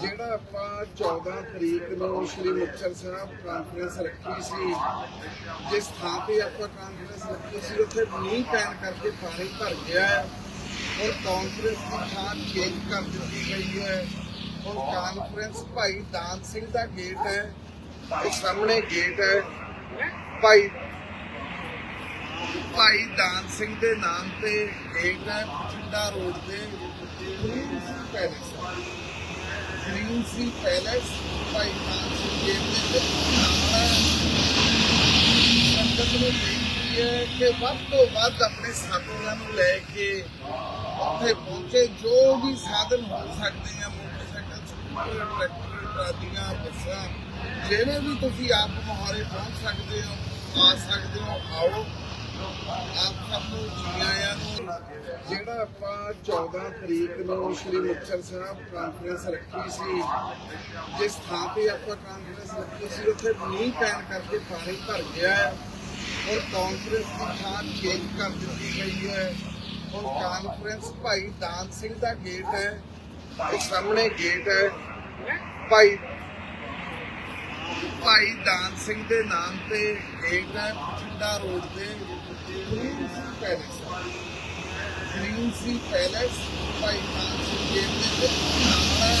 ਜਿਹੜਾ ਆਪਾਂ 14 ਤਰੀਕ ਨੂੰ ਸ਼੍ਰੀ ਮੁਕਤਸਰ ਸਾਹਿਬ ਕਾਨਫਰੰਸ ਰੱਖੀ ਸੀ, ਜਿਸ ਥਾਂ ਤੇ ਆਪਾਂ ਕਾਨਫਰੰਸ ਰੱਖੀ ਸੀ, ਉੱਥੇ ਮੀਂਹ ਪੈਣ ਕਰਕੇ ਪਾਣੀ ਭਰ ਗਿਆ ਹੈ। ਔਰ ਕਾਨਫਰੰਸ ਦੀ ਥਾਂ ਚੇਂਜ ਕਰ ਦਿੱਤੀ ਗਈ ਹੈ। ਔਰ ਕਾਨਫਰੰਸ ਭਾਈ ਦਾਨ ਸਿੰਘ ਦਾ ਗੇਟ ਹੈ। ਉਹ ਸਾਹਮਣੇ ਗੇਟ ਹੈ। ਭਾਈ ਭਾਈ ਦਾਨ ਸਿੰਘ ਦੇ ਨਾਮ ਤੇ ਗੇਟ ਹੈ ਬਠਿੰਡਾ ਰੋਡ ਤੇ green sea palace green sea palace Bhai Dan Singh ਦੇ ਨਾਮ ਹੈ ਸੰਗਤ ਨੂੰ ਬੇਨਤੀ ਹੈ ਕਿ ਵੱਧ ਤੋਂ ਵੱਧ ਆਪਣੇ ਸਾਥੀਆਂ ਨੂੰ ਲੈ ਕੇ ਉੱਥੇ ਪਹੁੰਚੇ। ਜੋ ਵੀ ਸਾਧਨ ਹੋ ਸਕਦੇ ਆ, ਮੋਟਰਸਾਈਕਲ, ਸਕੂਟਰ, ਟਰੈਕਟਰ, ਟਰਾਲੀਆਂ, ਬੱਸਾਂ, ਜਿਹੜੇ ਵੀ ਤੁਸੀਂ ਆਪ ਮੁਹਾਰੇ ਪਹੁੰਚ ਸਕਦੇ ਹੋ, ਆ ਸਕਦੇ ਹੋ, ਆਓ। ਜਿਹੜਾ ਆਪਾਂ 14 ਤਰੀਕ ਨੂੰ ਸ਼੍ਰੀ ਮੁਕਤਸਰ ਸਾਹਿਬ ਕਾਨਫਰੰਸ ਰੱਖੀ ਸੀ, ਜਿਸ ਥਾਂ ਤੇ ਆਪਾਂ ਕਾਨਫਰੰਸ ਰੱਖੀ ਸੀ, ਉੱਥੇ ਮੀਂਹ ਪੈਣ ਕਰਕੇ ਪਾਣੀ ਭਰ ਗਿਆ ਹੈ। ਔਰ ਕਾਨਫਰੰਸ ਦੀ ਥਾਂ ਚੇਂਜ ਕਰ ਦਿੱਤੀ ਗਈ ਹੈ। ਔਰ ਕਾਨਫਰੰਸ ਭਾਈ ਦਾਨ ਸਿੰਘ ਦਾ ਗੇਟ ਹੈ, ਉਹ ਸਾਹਮਣੇ ਗੇਟ ਹੈ। ਭਾਈ ਭਾਈ ਦਾਨ ਸਿੰਘ ਦੇ ਨਾਮ ਤੇ ਗੇਟ ਬਠਿੰਡਾ ਰੋਡ ਤੇ green sea palace. Green sea palace, Bhai Dan Singh ਦੇ ਨਾਮ ਹੈ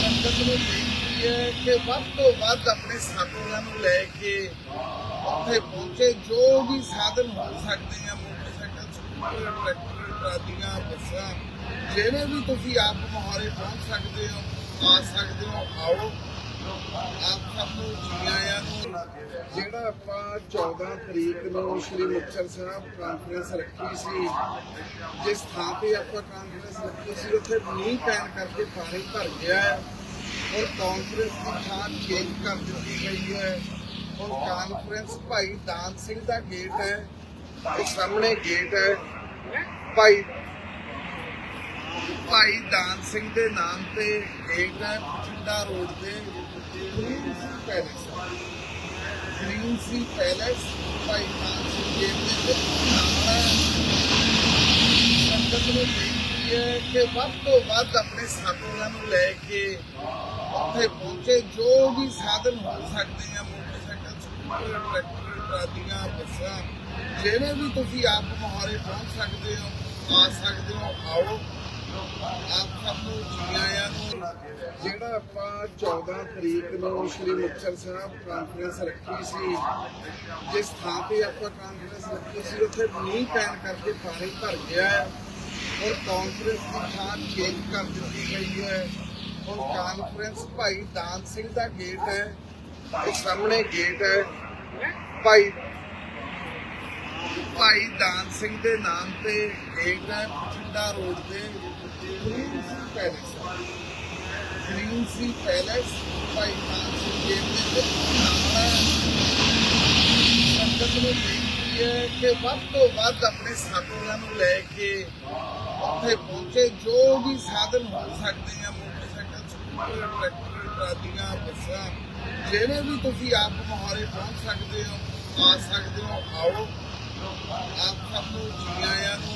ਸੰਗਤ ਨੂੰ ਬੇਨਤੀ ਹੈ ਕਿ ਵੱਧ ਤੋਂ ਵੱਧ ਆਪਣੇ ਸਾਥੀਆਂ ਨੂੰ ਲੈ ਕੇ ਉੱਥੇ ਪਹੁੰਚੇ। ਜੋ ਵੀ ਸਾਧਨ ਹੋ ਸਕਦੇ ਆ, ਮੋਟਰਸਾਈਕਲ, ਸਕੂਟਰ, ਟਰੈਕਟਰ, ਟਰਾਲੀਆਂ, ਬੱਸਾਂ, ਜਿਹੜੇ ਵੀ ਤੁਸੀਂ ਆਪ ਮੁਹਾਰੇ ਪਹੁੰਚ ਸਕਦੇ ਹੋ, ਆ ਸਕਦੇ ਹੋ, ਆਓ। ਆਪ ਸਭ ਨੂੰ ਜੀ ਆਇਆਂ ਨੂੰ ਜਿਹੜਾ ਆਪਾਂ 14 ਤਰੀਕ ਨੂੰ ਸ਼੍ਰੀ ਮੁਕਤਸਰ ਸਾਹਿਬ ਕਾਨਫਰੰਸ ਰੱਖੀ ਸੀ, ਜਿਸ ਥਾਂ ਤੇ ਆਪਾਂ ਕਾਨਫਰੰਸ ਰੱਖੀ ਸੀ, ਉੱਥੇ ਮੀਂਹ ਪੈਣ ਕਰਕੇ ਪਾਣੀ ਭਰ ਗਿਆ ਹੈ ਔਰ ਕਾਨਫਰੰਸ ਦੀ ਥਾਂ ਚੇਂਜ ਕਰ ਦਿੱਤੀ ਗਈ ਹੈ। ਹੁਣ ਕਾਨਫਰੰਸ ਭਾਈ ਦਾਨ ਸਿੰਘ ਦਾ ਗੇਟ ਹੈ, ਉਹ ਸਾਹਮਣੇ ਗੇਟ ਹੈ। ਭਾਈ ਭਾਈ ਦਾਨ ਸਿੰਘ ਦੇ ਨਾਮ ਤੇ ਗੇਟ ਹੈ ਬਠਿੰਡਾ ਰੋਡ ਤੇ green sea palace green sea palace Bhai Dan Singh ਦੇ ਨਾਮ ਹੈ। ਸੰਗਤ ਨੂੰ ਬੇਨਤੀ ਹੈ ਕਿ ਵੱਧ ਤੋਂ ਵੱਧ ਆਪਣੇ ਸਾਥੀਆਂ ਨੂੰ ਲੈ ਕੇ ਉੱਥੇ ਪਹੁੰਚੇ। ਜੋ ਵੀ ਸਾਧਨ ਹੋ ਸਕਦੇ ਆ, ਮੋਟਰਸਾਈਕਲ, ਸਕੂਟਰ, ਟਰੈਕਟਰ, ਟਰਾਲੀਆਂ, ਬੱਸਾਂ ਜਿਹੜੇ ਵੀ ਤੁਸੀਂ ਆਪ ਮੁਹਾਰੇ ਪਹੁੰਚ ਸਕਦੇ ਹੋ, ਆ ਸਕਦੇ ਹੋ, ਆਓ। ਸਭ ਨੂੰ ਜੀ ਆਇਆਂ ਨੂੰ ਜਿਹੜਾ ਆਪਾਂ 14 ਤਰੀਕ ਨੂੰ ਸ਼੍ਰੀ ਮੁਕਤਸਰ ਸਾਹਿਬ ਕਾਨਫਰੰਸ ਰੱਖੀ ਸੀ, ਜਿਸ ਥਾਂ ਤੇ ਆਪਾਂ ਕਾਨਫਰੰਸ ਰੱਖੀ ਸੀ, ਉੱਥੇ ਮੀਂਹ ਪੈਣ ਕਰਕੇ ਪਾਣੀ ਭਰ ਗਿਆ ਹੈ। ਔਰ ਕਾਨਫਰੰਸ ਦੀ ਥਾਂ ਚੇਂਜ ਕਰ ਦਿੱਤੀ ਗਈ ਹੈ। ਹੁਣ ਕਾਨਫਰੰਸ ਭਾਈ ਦਾਨ ਸਿੰਘ ਦਾ ਗੇਟ ਹੈ, ਉਹ ਸਾਹਮਣੇ ਗੇਟ ਹੈ। ਭਾਈ ਭਾਈ ਦਾਨ ਸਿੰਘ ਦੇ ਨਾਮ ਤੇ ਗੇਟ ਬਠਿੰਡਾ ਰੋਡ ਤੇ palace green sea palace, Bhai Dan Singh ਦੇ ਨਾਮ ਸੰਗਤ ਨੂੰ ਬੇਨਤੀ ਹੈ ਕਿ ਵੱਧ ਤੋਂ ਵੱਧ ਆਪਣੇ ਸਾਥੀਆਂ ਨੂੰ ਲੈ ਕੇ ਉੱਥੇ ਪਹੁੰਚੇ। ਜੋ ਵੀ ਸਾਧਨ ਹੋ ਸਕਦੇ ਆ, ਮੋਟਰਸਾਈਕਲ, ਸਕੂਟਰ, ਟਰੈਕਟਰ, ਟਰਾਲੀਆਂ, ਬੱਸਾਂ ਜਿਹੜੇ ਵੀ ਤੁਸੀਂ ਆਪ ਮੁਹਾਰੇ ਪਹੁੰਚ ਸਕਦੇ ਹੋ ਆ ਸਕਦੇ ਹੋ, ਆਓ। ਆਪ ਸਭ ਨੂੰ ਜੀ ਆਇਆਂ ਨੂੰ